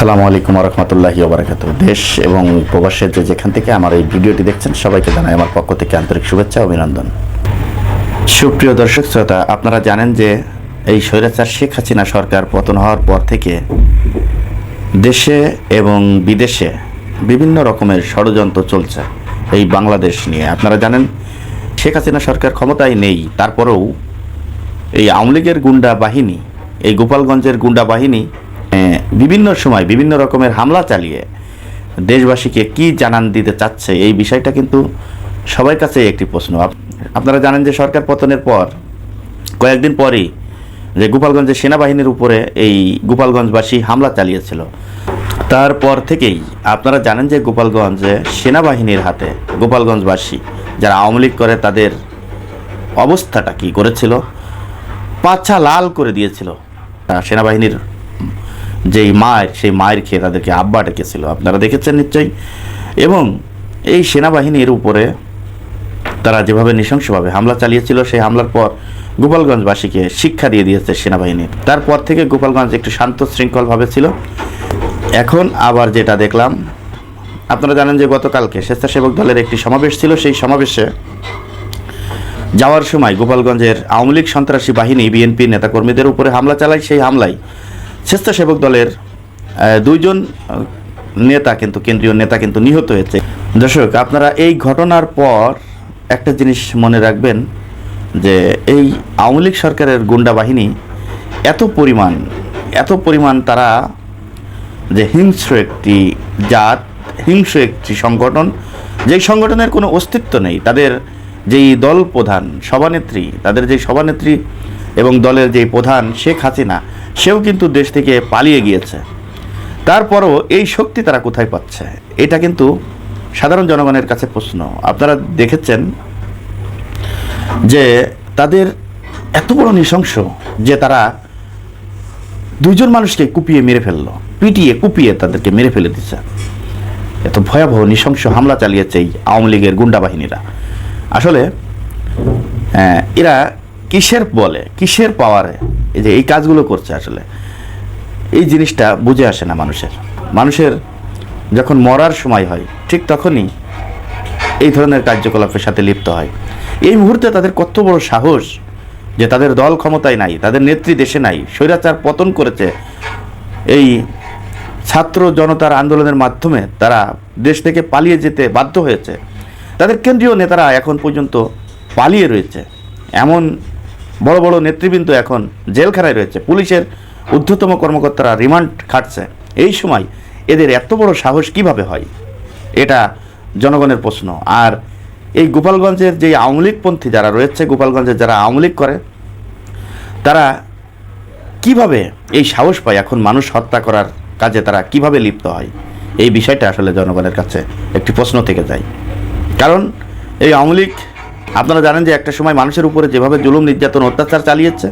আসসালামু আলাইকুম রহমতুল্লাহি ওবরাকাত দেশ এবং প্রবাসের যে যেখান থেকে আমার এই ভিডিওটি দেখছেন, সবাইকে জানাই আমার পক্ষ থেকে আন্তরিক শুভেচ্ছা অভিনন্দন। সুপ্রিয় দর্শক শ্রোতা, আপনারা জানেন যে এই স্বৈরাচার শেখ হাসিনা সরকার পতন হওয়ার পর থেকে দেশে এবং বিদেশে বিভিন্ন রকমের ষড়যন্ত্র চলছে এই বাংলাদেশ নিয়ে। আপনারা জানেন, শেখ হাসিনা সরকার ক্ষমতায় নেই, তারপরেও এই আওয়ামী লীগের গুন্ডা বাহিনী, এই গোপালগঞ্জের গুন্ডা বাহিনী বিভিন্ন সময় বিভিন্ন রকমের হামলা চালিয়ে দেশবাসীকে কি জানান দিতে চাচ্ছে এই বিষয়টা কিন্তু সবার কাছে একটি প্রশ্ন। আপনারা জানেন যে সরকার পতনের পর, কয়েকদিন পরেই যে গোপালগঞ্জের সেনাবাহিনীর উপরে এই গোপালগঞ্জবাসী হামলা চালিয়েছিল। তারপর থেকেই আপনারা জানেন যে গোপালগঞ্জে সেনাবাহিনীর হাতে গোপালগঞ্জবাসী যারা আওয়ামী লীগ করে তাদের অবস্থাটা কি করেছিল? পাছা লাল করে দিয়েছিল। সেনাবাহিনীর যেই মায়ের সেই মায়ের খেয়ে তাদেরকে আব্বা ডেকেছিল। আপনারা দেখেছেন নিশ্চয়ই? এবং এই সেনাবাহিনীর উপরে তারা যেভাবে নৃশংসভাবে হামলা চালিয়েছিল, সেই হামলার পর গোপালগঞ্জবাসীকে শিক্ষা দিয়ে দিয়েছে সেনাবাহিনী। তারপর থেকে গোপালগঞ্জ একটু শান্ত শৃঙ্খলভাবে ছিল। এখন আবার যেটা দেখলাম, আপনারা জানেন যে গতকালকে স্বেচ্ছাসেবক দলের একটি সমাবেশ ছিল। সেই সমাবেশে যাওয়ার সময় গোপালগঞ্জের আওয়ামী লীগ সন্ত্রাসী বাহিনী, বিএনপি নেতাকর্মীদের উপরে হামলা চালায়। সেই হামলায় স্বেচ্ছাসেবক দলের দুইজন নেতা কিন্তু, কেন্দ্রীয় নেতা কিন্তু নিহত হয়েছে। দর্শক, আপনারা এই ঘটনার পর একটা জিনিস মনে রাখবেন যে এই আওয়ামী লীগ সরকারের গুন্ডা বাহিনী এত পরিমাণ এত পরিমাণ তারা যে হিংস্র একটি জাত, হিংস্র একটি সংগঠন, যেই সংগঠনের কোনো অস্তিত্ব নেই, তাদের যেই দল প্রধান সভানেত্রী, তাদের যেই সভানেত্রী এবং দলের যেই প্রধান শেখ হাসিনা সেও কিন্তু দেশ থেকে পালিয়ে গিয়েছে। তারপরও এই শক্তি তারা কোথায় পাচ্ছে? এটা কিন্তু সাধারণ জনগণের কাছে প্রশ্ন। আপনারা দেখেছেন যে তাদের এত বড় নৃশংস যে তারা দুইজন মানুষকে কুপিয়ে মেরে ফেলল পিটিয়ে কুপিয়ে তাদেরকে মেরে ফেলে দিচ্ছে এত ভয়াবহ নৃশংস হামলা চালিয়েছে এই আওয়ামী লীগের গুন্ডা বাহিনীরা। আসলে আহ, এরা কিসের বলে? কিসের পাওয়ারে এই যে এই কাজগুলো করছে আসলে, এই জিনিসটা বুঝে আসে না মানুষের। মানুষের যখন মরার সময় হয়, ঠিক তখনই এই ধরনের কার্যকলাপের সাথে লিপ্ত হয়। এই মুহূর্তে তাদের কত বড় সাহস যে তাদের দল ক্ষমতায় নাই, তাদের নেত্রী দেশে নাই, স্বৈরাচার পতন করেছে। এই ছাত্র জনতার আন্দোলনের মাধ্যমে তারা দেশ থেকে পালিয়ে যেতে বাধ্য হয়েছে। তাদের কেন্দ্রীয় নেতারা এখন পর্যন্ত পালিয়ে রয়েছে। এমন বড় বড় নেতৃবৃন্দ এখন জেলখানায় রয়েছে। পুলিশের ঊর্ধ্বতম কর্মকর্তারা রিমান্ড খাটছে। এই সময় এদের এত বড় সাহস কীভাবে হয়? এটা জনগণের প্রশ্ন। আর এই গোপালগঞ্জের যে আওয়ামী লীগপন্থী যারা রয়েছে, গোপালগঞ্জের যারা আওয়ামী লীগ করে, তারা কীভাবে এই সাহস পায় এখন মানুষ হত্যা করার কাজে তারা কীভাবে লিপ্ত হয়? এই বিষয়টা আসলে জনগণের কাছে একটি প্রশ্ন থেকে যায়। কারণ এই আওয়ামী লীগ আপনারা জানেন যে একটা সময় মানুষের উপরে যেভাবে জুলুম নির্যাতন অত্যাচার চালিয়েছে,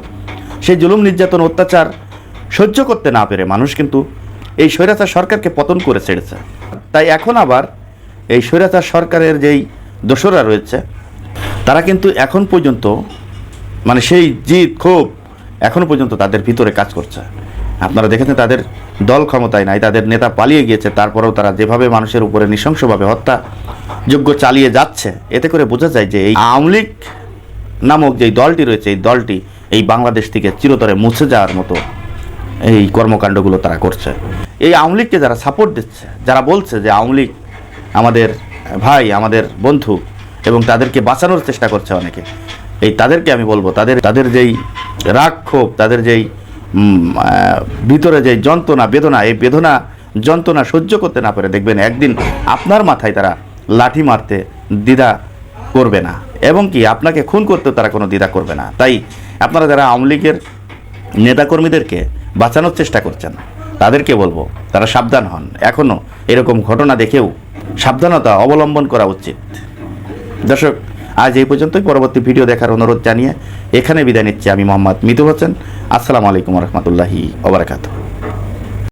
সেই জুলুম নির্যাতন অত্যাচার সহ্য করতে না পেরে মানুষ কিন্তু এই স্বৈরাচার সরকারকে পতন করে ছেড়েছে। তাই এখন আবার এই স্বৈরাচার সরকারের যেই দোসরা রয়েছে, তারা কিন্তু এখন পর্যন্ত মানে সেই জিদ, ক্ষোভ, এখনও পর্যন্ত তাদের ভিতরে কাজ করছে। আপনারা দেখেছেন তাদের দল ক্ষমতায় নাই, তাদের নেতা পালিয়ে গিয়েছে, তারপরেও তারা যেভাবে মানুষের উপরে নৃশংসভাবে হত্যা যোগ্য চালিয়ে যাচ্ছে, এতে করে বোঝা যায় যে এই আওয়ামী লীগ নামক যেই দলটি রয়েছে, এই দলটি এই বাংলাদেশ থেকে চিরতরে মুছে যাওয়ার মতো এই কর্মকাণ্ডগুলো তারা করছে। এই আওয়ামী লীগকে যারা সাপোর্ট দিচ্ছে, যারা বলছে যে আওয়ামী লীগ আমাদের ভাই, আমাদের বন্ধু এবং তাদেরকে বাঁচানোর চেষ্টা করছে অনেকে, এই তাদেরকে আমি বলব, তাদের তাদের যেই রাগ ক্ষোভ, তাদের যেই ভিতরে যে যন্ত্রণা, বেদনা, এই বেদনা, যন্ত্রণা সহ্য করতে না পারে, দেখবেন একদিন আপনার মাথায় তারা লাঠি মারতে দ্বিধা করবে না। এবং কি, আপনাকে খুন করতে তারা কোনো দ্বিধা করবে না। তাই আপনারা যারা আওয়ামী লীগের নেতাকর্মীদেরকে বাঁচানোর চেষ্টা করছেন, তাদেরকে বলব, তারা সাবধান হন। এখনও এরকম ঘটনা দেখেও সাবধানতা অবলম্বন করা উচিত। দর্শক আজ এই পর্যন্তই। পরবর্তী ভিডিও দেখার অনুরোধ জানিয়ে এখানে বিদায় নিচ্ছি আমি মোহাম্মদ মিতু হোসেন। আসসালামু আলাইকুম রহমতুল্লাহি ওবরাকাতু